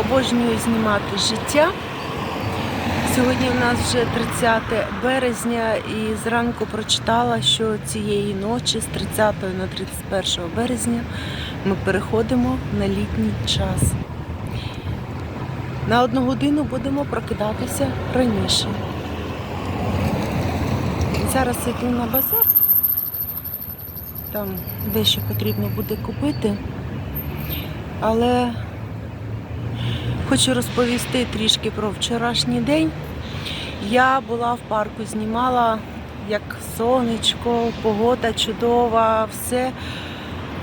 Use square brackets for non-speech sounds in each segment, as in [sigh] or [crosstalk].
Обожнюю знімати життя. Сьогодні в нас вже 30 березня і зранку прочитала, що цієї ночі з 30 на 31 березня ми переходимо на літній час. На одну годину будемо прокидатися раніше. Зараз йду на базар. Там дещо потрібно буде купити. Але хочу розповісти трішки про вчорашній день. Я була в парку, знімала як сонечко, погода чудова, все.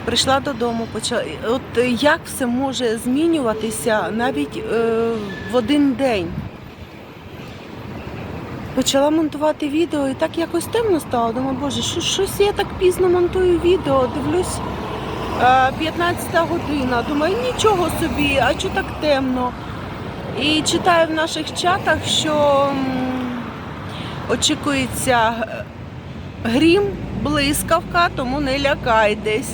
Прийшла додому, почала. От як все може змінюватися навіть е, в один день. Почала монтувати відео і так якось темно стало. Думаю, боже, що, щось я так пізно монтую відео, дивлюсь. Е, 15 година. Думаю, нічого собі, а чого так темно? І читаю в наших чатах, що очікується е, грім, блискавка, тому не лякайтесь.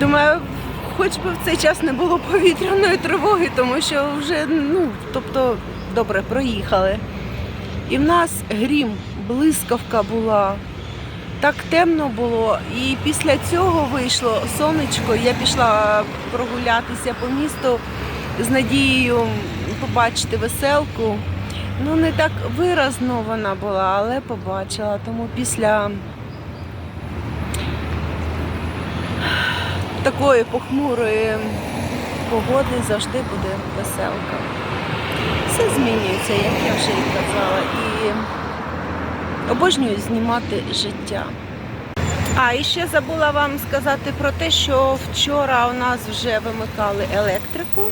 Думаю, хоч би в цей час не було повітряної тривоги, тому що вже, ну, тобто, добре, проїхали. І в нас грім, блискавка була. Так темно було, і після цього вийшло сонечко. Я пішла прогулятися по місту з надією побачити веселку. Ну, не так виразно вона була, але побачила. Тому після такої похмурої погоди завжди буде веселка. Все змінюється, як я вже і казала. І обожнюю знімати життя. А і ще забула вам сказати про те, що вчора у нас вже вимикали електрику.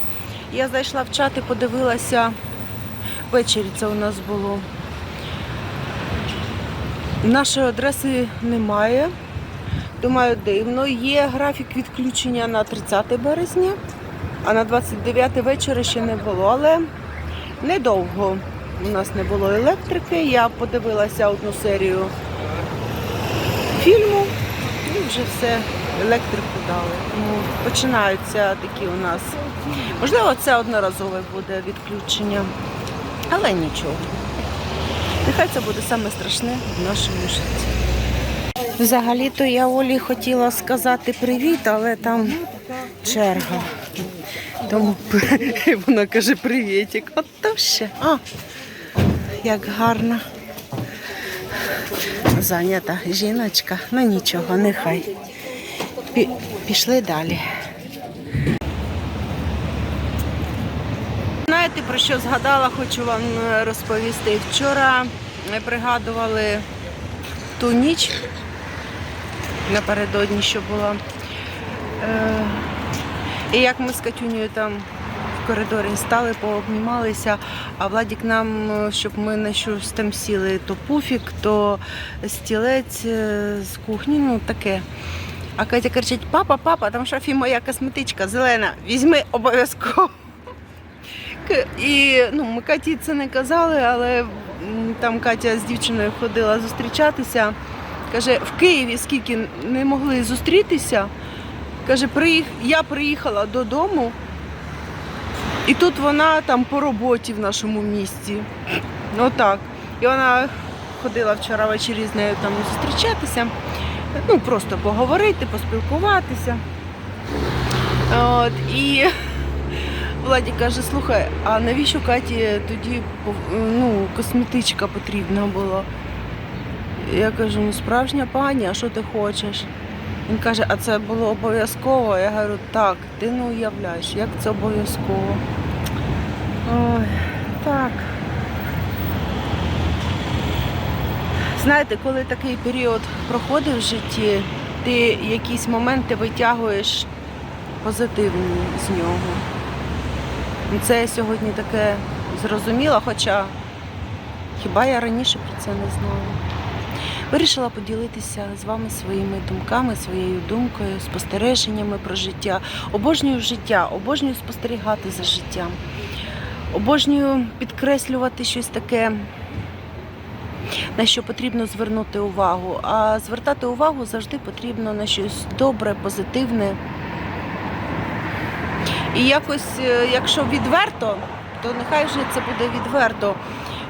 Я зайшла в чат і подивилася, ввечері це у нас було. Нашої адреси немає. Думаю, дивно. Є графік відключення на 30 березня, а на 29 вечора ще не було. Але недовго у нас не було електрики. Я подивилася одну серію фільму і вже все, електрику дали. Тому починаються такі у нас. Можливо, це одноразове буде відключення, але нічого. Нехай це буде саме страшне в нашому житті. Взагалі-то я Олі хотіла сказати привіт, але там черга. Тому [laughs] вона каже привітик. От то ще. А, як гарно. Зайнята жіночка. Ну нічого, нехай. Пі- Пішли далі. Знаєте, про що згадала, хочу вам е, розповісти. Вчора ми пригадували ту ніч напередодні, що була. Е, і як ми з Катюнею там в коридорі стали, пообнімалися, а Владік нам, е, щоб ми на щось там сіли, то пуфік, то стілець е, з кухні, ну таке. А Катя кричить: папа, папа, там шафі моя косметичка зелена, візьми обов'язково. І ну, ми Каті це не казали, але там Катя з дівчиною ходила зустрічатися. Каже, в Києві скільки не могли зустрітися. Каже, приїх... я приїхала додому, і тут вона там по роботі в нашому місті. Отак. І вона ходила вчора ввечері з нею там зустрічатися, ну просто поговорити, поспілкуватися. От, і Владі каже, слухай, а навіщо Каті тоді ну, косметичка потрібна була? Я кажу, ну справжня пані, а що ти хочеш? Він каже, а це було обов'язково? Я говорю, так, ти не уявляєш, як це обов'язково. Ой, так. Знаєте, коли такий період проходить в житті, ти якісь моменти витягуєш позитивні з нього. І Це я сьогодні таке зрозуміла, хоча хіба я раніше про це не знала. Вирішила поділитися з вами своїми думками, своєю думкою, спостереженнями про життя. Обожнюю життя, обожнюю спостерігати за життям. Обожнюю підкреслювати щось таке, на що потрібно звернути увагу. А звертати увагу завжди потрібно на щось добре, позитивне. І якось, е, якщо відверто, то нехай вже це буде відверто.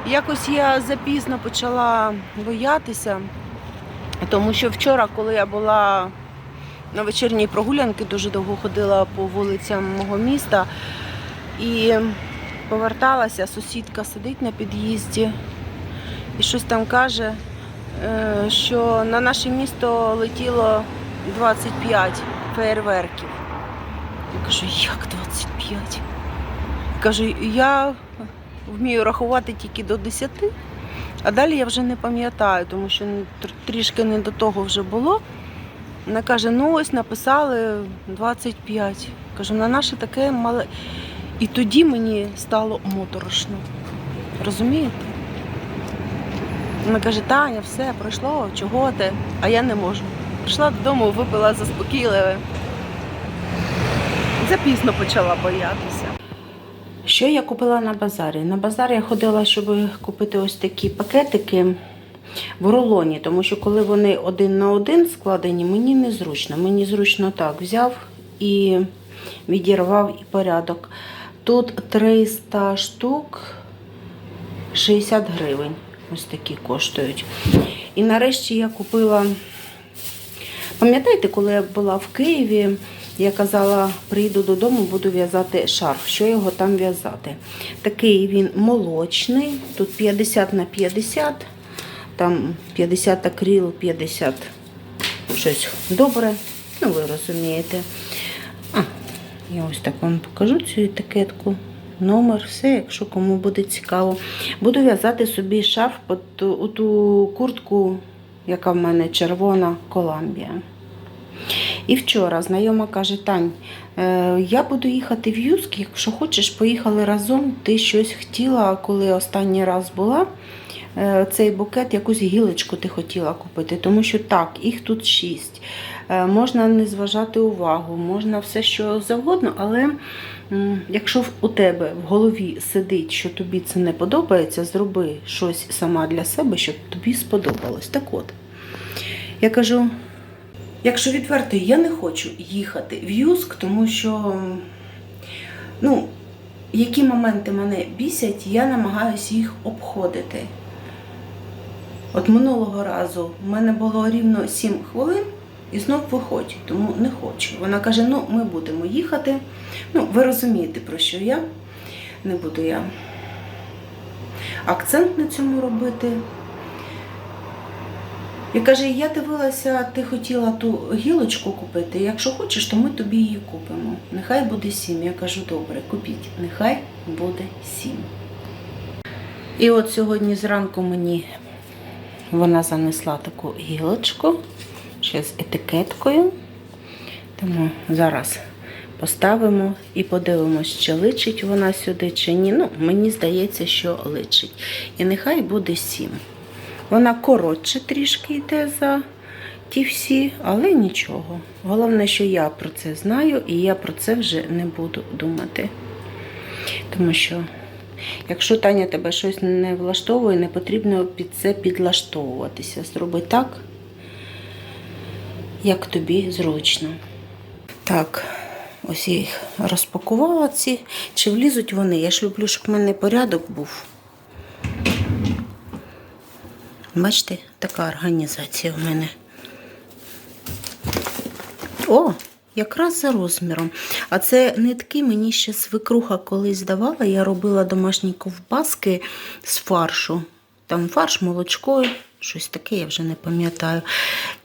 Якось я запізно почала боятися, тому що вчора, коли я була на вечірній прогулянці, дуже довго ходила по вулицям мого міста і поверталася, сусідка сидить на під'їзді і щось там каже, е, що на наше місто летіло 25 фейерверків. Я кажу, як 25? Кажу, я вмію рахувати тільки до 10, а далі я вже не пам'ятаю, тому що трішки не до того вже було. Вона каже, ну ось написали 25. Кажу, на наше таке мале. І тоді мені стало моторошно. Розумієте? Вона каже, Таня, все, пройшло, чого ти? А я не можу. Прийшла додому, випила заспокійливе. Запізно почала боятися. Що я купила на базарі? На базар я ходила, щоб купити ось такі пакетики в рулоні, тому що коли вони один на один складені, мені незручно. Мені зручно так взяв і відірвав і порядок. Тут 300 штук 60 гривень. Ось такі коштують. І нарешті я купила. Пам'ятаєте, коли я була в Києві, я казала, прийду додому, буду в'язати шарф. Що його там в'язати? Такий він молочний, тут 50 на 50, там 50 акрил, 50 щось добре. Ну, ви розумієте. А, я ось так вам покажу цю етикетку. Номер, все, якщо кому буде цікаво. Буду в'язати собі шарф у ту куртку, яка в мене червона Коламбія. І вчора знайома каже: Тань, е, я буду їхати в Юск, якщо хочеш, поїхали разом. Ти щось хотіла, коли останній раз була. е, Цей букет, якусь гілочку ти хотіла купити, тому що так, їх тут шість. Е, Можна не зважати увагу, можна все що завгодно, але якщо у тебе в голові сидить, що тобі це не подобається, зроби щось сама для себе, щоб тобі сподобалось. Так от, я кажу, Якщо відверто, я не хочу їхати в Юск, тому що ну, які моменти мене бісять, я намагаюся їх обходити. От минулого разу в мене було рівно 7 хвилин і знов виходь, тому не хочу. Вона каже: ну, ми будемо їхати. Ну, ви розумієте, про що я. Не буду я акцент на цьому робити. І каже, я дивилася, ти хотіла ту гілочку купити. Якщо хочеш, то ми тобі її купимо. Нехай буде сім. Я кажу, добре, купіть. Нехай буде сім. І от сьогодні зранку мені вона занесла таку гілочку ще з етикеткою. Тому зараз поставимо і подивимось, чи личить вона сюди, чи ні. Ну, мені здається, що личить. І нехай буде сім. Вона коротше трішки йде за ті всі, але нічого. Головне, що я про це знаю, і я про це вже не буду думати. Тому що, якщо Таня тебе щось не влаштовує, не потрібно під це підлаштовуватися. Зроби так, як тобі зручно. Так, ось я їх розпакувала ці. Чи влізуть вони? Я ж люблю, щоб в мене порядок був. Бачите, така організація в мене. О, якраз за розміром. А це нитки мені ще свекруха колись давала. Я робила домашні ковбаски з фаршу. Там фарш, молочко, щось таке, я вже не пам'ятаю.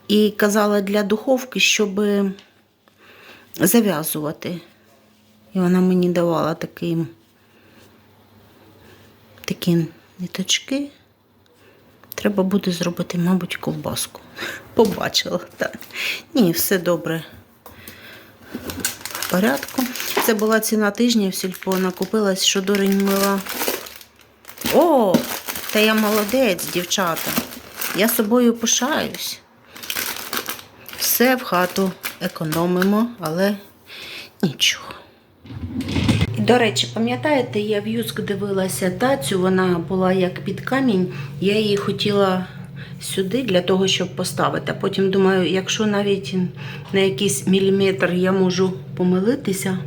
І казала для духовки, щоб зав'язувати. І вона мені давала такі, такі ниточки. Треба буде зробити, мабуть, ковбаску. [laughs] Побачила. Так. Ні, все добре. В порядку. Це була ціна тижня в сільпо. Накупилась, що дурень мила. О, та я молодець, дівчата. Я собою пишаюсь. Все в хату економимо, але нічого. До речі, пам'ятаєте, я в Юск дивилася тацю, вона була як під камінь. Я її хотіла сюди для того, щоб поставити. А потім думаю, якщо навіть на якийсь міліметр я можу помилитися,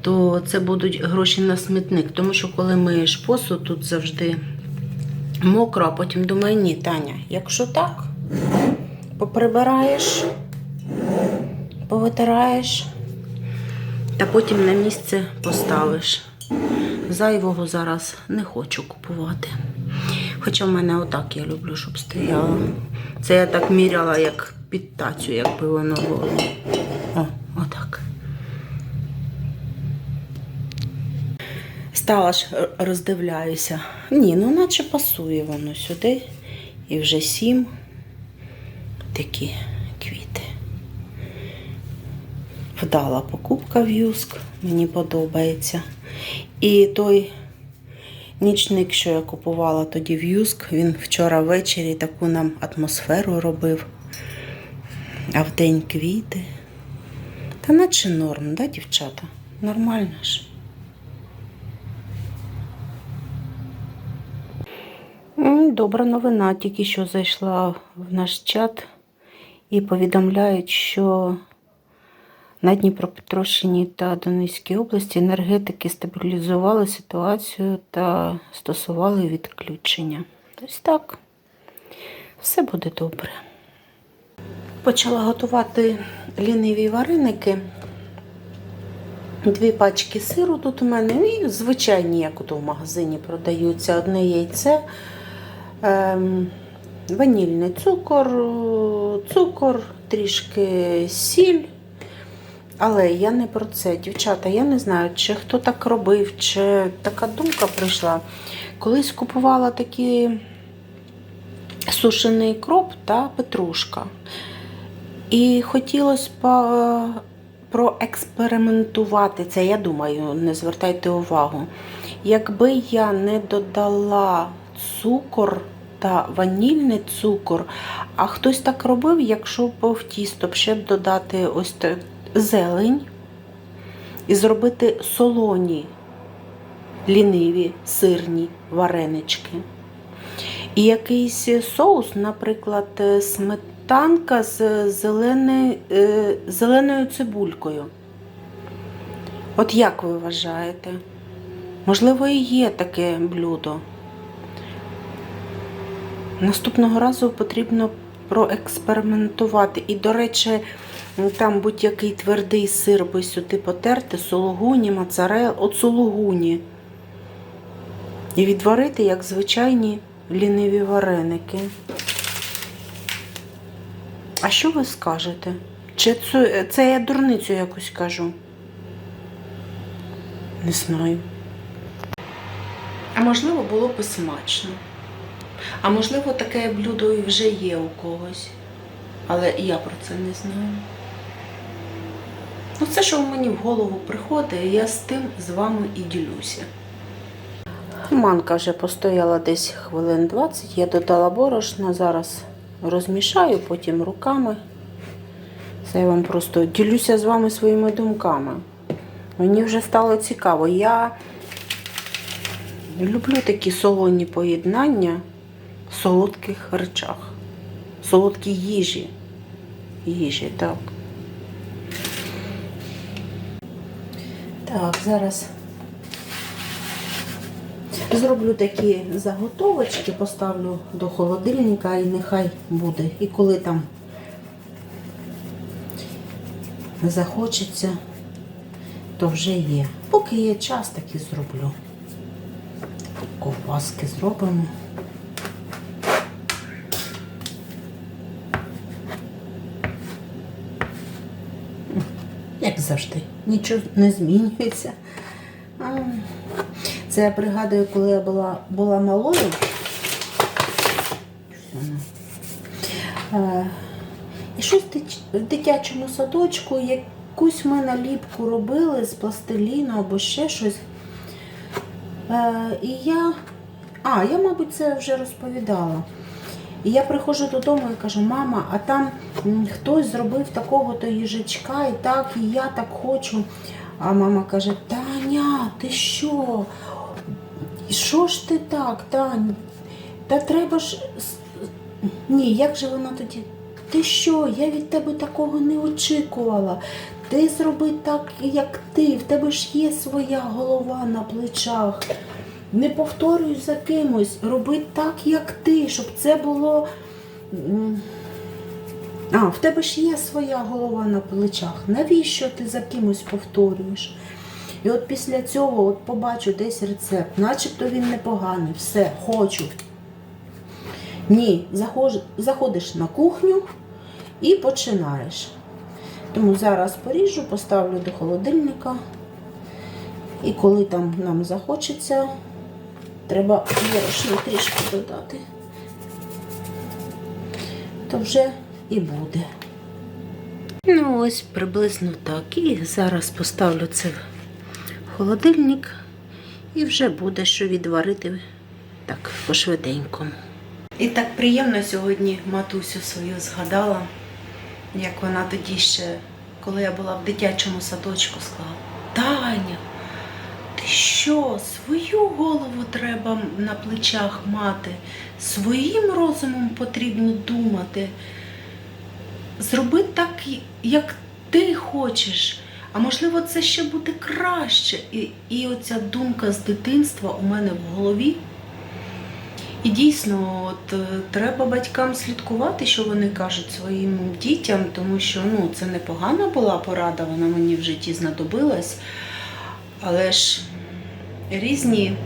то це будуть гроші на смітник. Тому що коли миєш посуд, тут завжди мокро, а потім думаю, ні, Таня, якщо так, поприбираєш, повитираєш, та потім на місце поставиш. Зайвого зараз не хочу купувати. Хоча в мене отак я люблю, щоб стояло. Це я так міряла, як під тацю, якби воно було. О, отак. Стала ж роздивляюся. Ні, ну наче пасує воно сюди. І вже сім такі квіти. Вдала покупка в Юск, мені подобається. І той нічник, що я купувала тоді в Юск, він вчора ввечері таку нам атмосферу робив. А вдень квіти. Та наче норм, да, дівчата? Нормально ж. Добра новина. Тільки що зайшла в наш чат і повідомляють, що на Дніпропетровщині та Донецькій області енергетики стабілізували ситуацію та стосували відключення. Ось так. Все буде добре. Почала готувати ліниві вареники. Дві пачки сиру тут у мене, і звичайні, як ото в магазині продаються. Одне яйце, ем, ванільний цукор, цукор, трішки сіль. Але я не про це, дівчата. Я не знаю, чи хто так робив, чи така думка прийшла. Колись купувала такі сушений кроп та петрушка. І хотілося б проекспериментувати це, я думаю, не звертайте увагу. Якби я не додала цукор та ванільний цукор, а хтось так робив, якщо б в тісто ще додати ось так зелень і зробити солоні, ліниві, сирні варенички. І якийсь соус, наприклад, сметанка з зеленою, е, зеленою цибулькою. От як ви вважаєте? Можливо, і є таке блюдо. Наступного разу потрібно проекспериментувати. І, до речі, там будь-який твердий сир би сюди потерти, сулугуні, моцарел, от сулугуні. І відварити, як звичайні ліниві вареники. А що ви скажете? Чи це, це я дурницю якось кажу? Не знаю. А можливо, було б смачно. А можливо, таке блюдо і вже є у когось. Але я про це не знаю. Ну, це, що мені в голову приходить, я з тим з вами і ділюся. Манка вже постояла десь хвилин 20. Я додала борошна, зараз розмішаю, потім руками. Це я вам просто ділюся з вами своїми думками. Мені вже стало цікаво. Я люблю такі солоні поєднання в солодких речах, солодкі їжі. Їжі, так. Так, зараз зроблю такі заготовочки, поставлю до холодильника і нехай буде. І коли там захочеться, то вже є. Поки є час, так і зроблю. Ковбаски зробимо. Як завжди, нічого не змінюється. Це я пригадую, коли я була, була малою. І щось в дитячому садочку якусь в мене ліпку робили з пластиліну або ще щось. І я. А, я, мабуть, це вже розповідала. І я приходжу додому і кажу, мама, а там хтось зробив такого-то їжачка, і так, і я так хочу. А мама каже, Таня, ти що? Що ж ти так, Тань? Та треба ж. Ні, як же вона тоді? Ти що? Я від тебе такого не очікувала. Ти зроби так, як ти. В тебе ж є своя голова на плечах. Не повторюй за кимось. Роби так, як ти, щоб це було. А, в тебе ж є своя голова на плечах. Навіщо ти за кимось повторюєш? І от після цього от побачу десь рецепт, начебто він непоганий, все, хочу. Ні, заходиш на кухню і починаєш. Тому зараз поріжу, поставлю до холодильника. І коли там нам захочеться, треба борошна трішки додати, то вже і буде. Ну, ось приблизно так. І зараз поставлю це в холодильник і вже буде що відварити так по-швиденькому. І так приємно сьогодні матусю свою згадала, як вона тоді ще, коли я була в дитячому садочку, ти що, свою голову треба на плечах мати, своїм розумом потрібно думати. Зроби так, як ти хочеш. А можливо, це ще буде краще. І, і оця думка з дитинства у мене в голові. І дійсно, от е, треба батькам слідкувати, що вони кажуть своїм дітям, тому що ну, це непогана була порада, вона мені в житті знадобилась. Але ж різні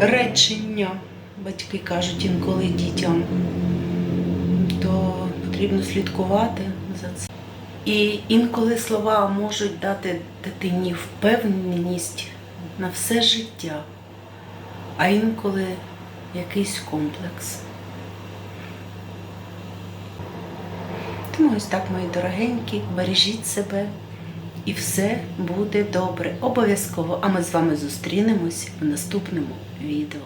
речення батьки кажуть інколи дітям, то потрібно слідкувати за це. І інколи слова можуть дати дитині впевненість на все життя, а інколи якийсь комплекс. Тому ось так, мої дорогенькі, бережіть себе і все буде добре. Обов'язково. А ми з вами зустрінемось в наступному відео.